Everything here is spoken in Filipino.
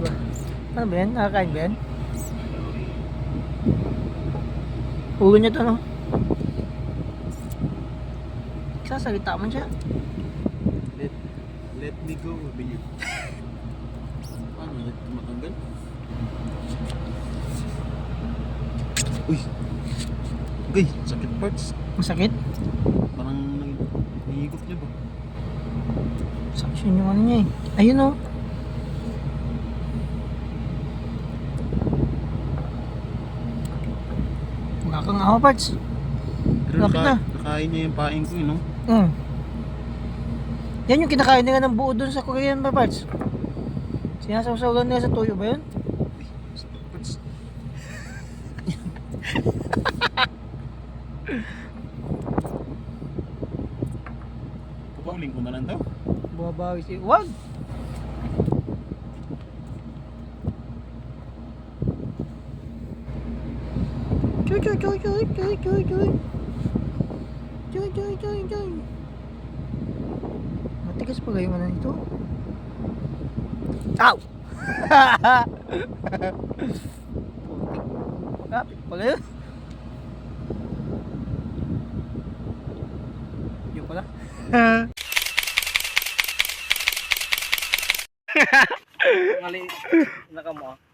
ba? Ano ba yan? Nakakain ba yan? Ulo niya to, no? Sasalita man siya. Let, let me go, sabi niya. Paano tumatanggal? Uy! Uy, sakit parts. Masakit? Parang nahihigop niya ba? Saksyon yung ano niya eh. Ayun oh. Wala kang awa parts. Pero Lapit naka, na. nakain niya yung paing ko, eh, no? Mm. Yan yung kinakain nila ng buo dun sa Korean ba parts? Sinasawsawan nila sa toyo ba yun? Pupauling ko na lang daw. Bumabawi si... Wag! Choy choy choy choy choy choy choy Choy choy choy choy Matigas pa kayo ano nito? Ow! Kapit pa kayo? Yun pala. Mali. Naka mo ah.